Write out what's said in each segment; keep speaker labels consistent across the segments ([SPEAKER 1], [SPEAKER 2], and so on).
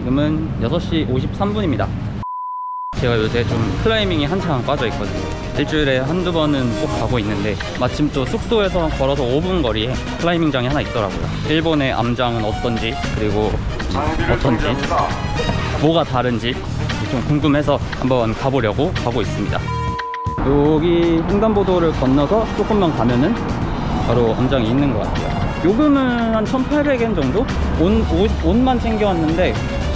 [SPEAKER 1] 지금은 6시 53분입니다. 제가 요새 좀 클라이밍이 한창 빠져 있거든요. 일주일에 한두 번은 꼭 가고 있는데 마침 또 숙소에서 걸어서 5분 거리에 클라이밍장이 하나 있더라고요. 일본의 암장은 어떤지 그리고 어떤지 뭐가 다른지 좀 궁금해서 한번 가보려고 가고 있습니다. 여기 횡단보도를 건너서 조금만 가면은 바로 암장이 있는 것 같아요. 요금은 한 1,800엔 정도? 옷, 옷, 옷만 챙겨왔는데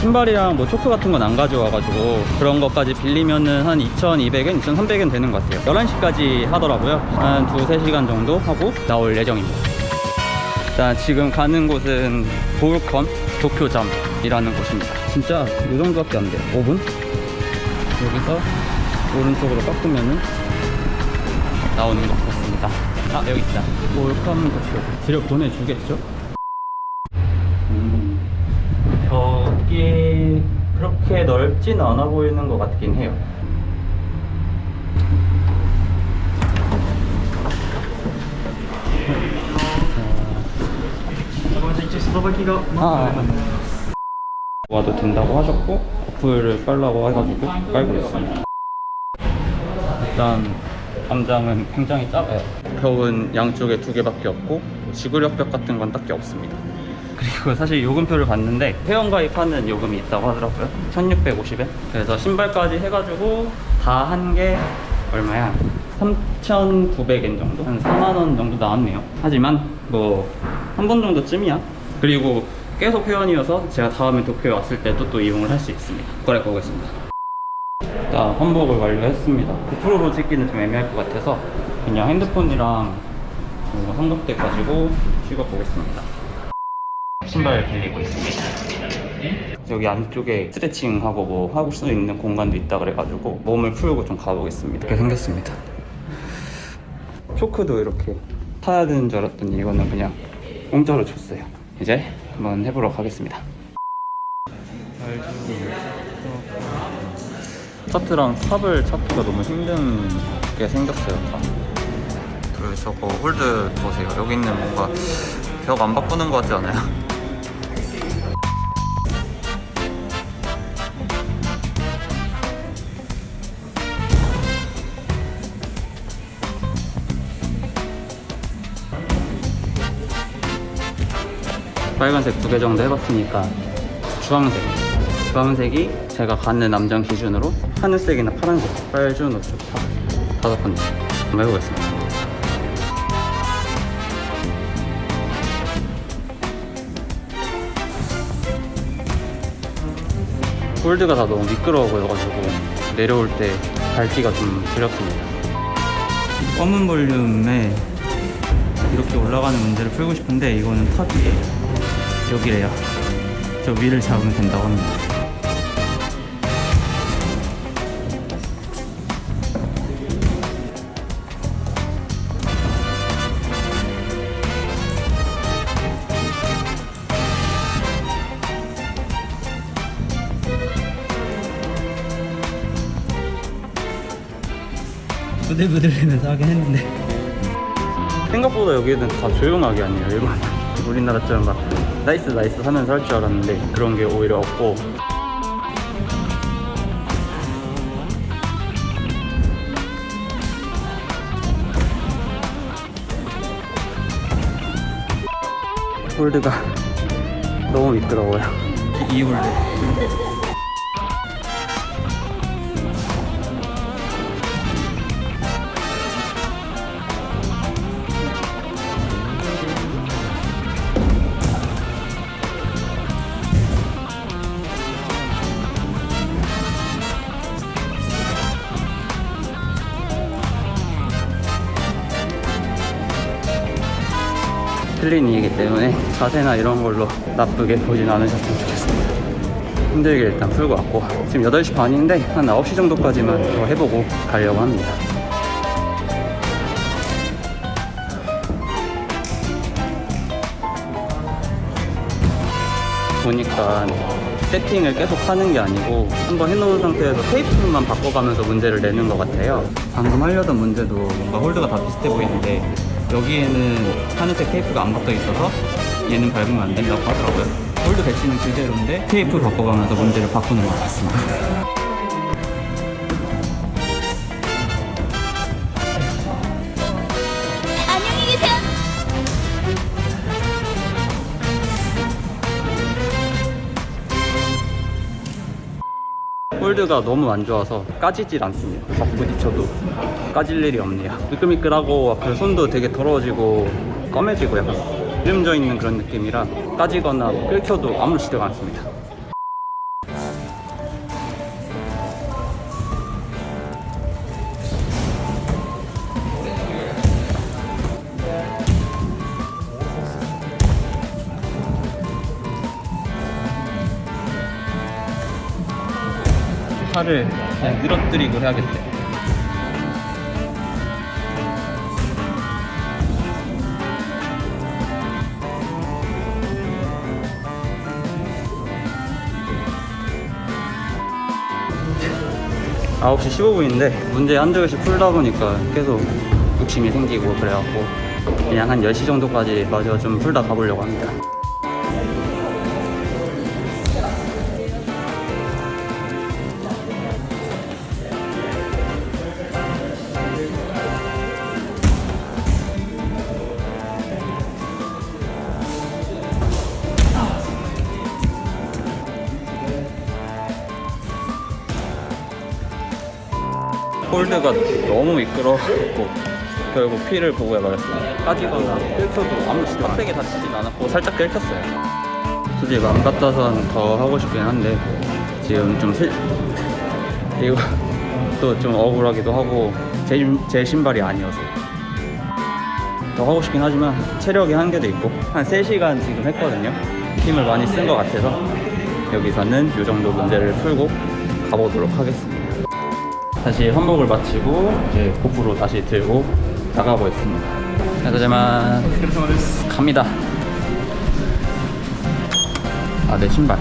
[SPEAKER 1] 신발이랑 뭐 초크 같은 건 안 가져와가지고 그런 것까지 빌리면은 한 2,200엔, 2,300엔 되는 것 같아요. 11시까지 하더라고요. 한 두세 시간 정도 하고 나올 예정입니다. 일단 지금 가는 곳은 보울컴 도쿄점이라는 곳입니다. 진짜 이 정도밖에 안 돼요. 5분? 여기서 오른쪽으로 꺾으면은 나오는 것 같습니다. 아 여기 있다. 보울컴 도쿄. 들여 보내주겠죠? 음, 벽이 그렇게 넓진 않아 보이는 것 같긴 해요. 아, 와도 된다고 하셨고 어플을 깔라고 해가지고 깔고 있습니다. 일단 암장은 굉장히 작아요. 벽은 양쪽에 두 개밖에 없고 지구력 벽 같은 건 딱히 없습니다. 그리고 사실 요금표를 봤는데 회원가입하는 요금이 있다고 하더라고요. 1650엔. 그래서 신발까지 해가지고 다 한 게 얼마야? 3,900엔 정도? 한 4만원 정도 나왔네요. 하지만 뭐 한 번 정도쯤이야. 그리고 계속 회원이어서 제가 다음에 도쿄에 왔을 때도 또 이용을 할 수 있습니다. 거래 보겠습니다. 자, 환복을 완료했습니다. 9%로 찍기는 좀 애매할 것 같아서 그냥 핸드폰이랑 삼각대 가지고 찍어 보겠습니다. 신발 빌리고 있습니다. 여기 안쪽에 스트레칭하고 뭐 하고 수 있는 공간도 있다 그래가지고 몸을 풀고 좀 가보겠습니다. 이렇게 생겼습니다. 초크도 이렇게 타야 되는 줄 알았더니 이거는 그냥 공짜로 줬어요. 이제 한번 해보러 가겠습니다. 스타트랑 탑을 찾기가 너무 힘든 게 생겼어요. 다. 그리고 저거 홀드 보세요. 여기 있는 뭔가 벽 안 바꾸는 것 같지 않아요? 빨간색 두 개 정도 해봤으니까 주황색. 주황색이 제가 가는 남장 기준으로 하늘색이나 파란색 빨주 노초 다. 다섯 번째 한번 해보겠습니다. 홀드가 다 너무 미끄러워 보여가지고 내려올 때 밟기가 좀 두렵습니다. 검은 볼륨에 이렇게 올라가는 문제를 풀고 싶은데 이거는 탑 위에 여기래요. 저 위를 잡으면 된다고 합니다. 부들부들하면서 하긴 했는데. 생각보다 여기는 다 조용하게 하네요 일본 우리나라처럼 막 나이스 나이스 하면서 할 줄 알았는데 그런 게 오히려 없고. 홀드가 너무 미끄러워요. 이 홀드 클린이기 때문에 자세나 이런 걸로 나쁘게 보진 않으셨으면 좋겠습니다. 힘들게 일단 풀고 왔고 지금 8시 반인데 한 9시 정도까지만 더 해보고 가려고 합니다. 보니까 세팅을 계속 하는 게 아니고 한번 해놓은 상태에서 테이프만 바꿔가면서 문제를 내는 것 같아요. 방금 하려던 문제도 뭔가 홀드가 다 비슷해 보이는데 여기에는 하늘색 테이프가 안 붙어 있어서 얘는 밟으면 안 된다고 하더라고요. 홀드 배치는 그대로인데 테이프 바꿔가면서 문제를 바꾸는 것 같습니다. 홀드가 너무 안 좋아서 까지질 않습니다. 막 부딪혀도 까질 일이 없네요. 미끌미끌하고 앞으로 손도 되게 더러워지고 검해지고 약간 기름져 있는 그런 느낌이라 까지거나 뭐 끓여도 아무렇지도 않습니다. 팔을 그냥 늘어뜨리고 해야겠대. 아홉 시 15분인데 문제 한두 개씩 풀다 보니까 계속 욕심이 생기고 그래갖고 그냥 한 10시 정도까지 마저 좀 풀다 가보려고 합니다. 홀드가 너무 미끄러웠고 결국 피를 보고 해버렸어요. 까지거나 긁혀도 아무렇지도 빡세게 다치진 않았고 살짝 긁혔어요. 솔직히 마음 같아선 더 하고 싶긴 한데 지금 좀 슬... 이거 또 좀 억울하기도 하고 제, 신- 제 신발이 아니어서 더 하고 싶긴 하지만 체력이 한계도 있고 한 3시간 지금 했거든요. 힘을 많이 쓴 것 같아서 여기서는 이 정도 문제를 풀고 가보도록 하겠습니다. 다시 환복을 마치고 이제 고프로 다시 들고 나가고 있습니다. 하지만 갑니다. 아 내 신발.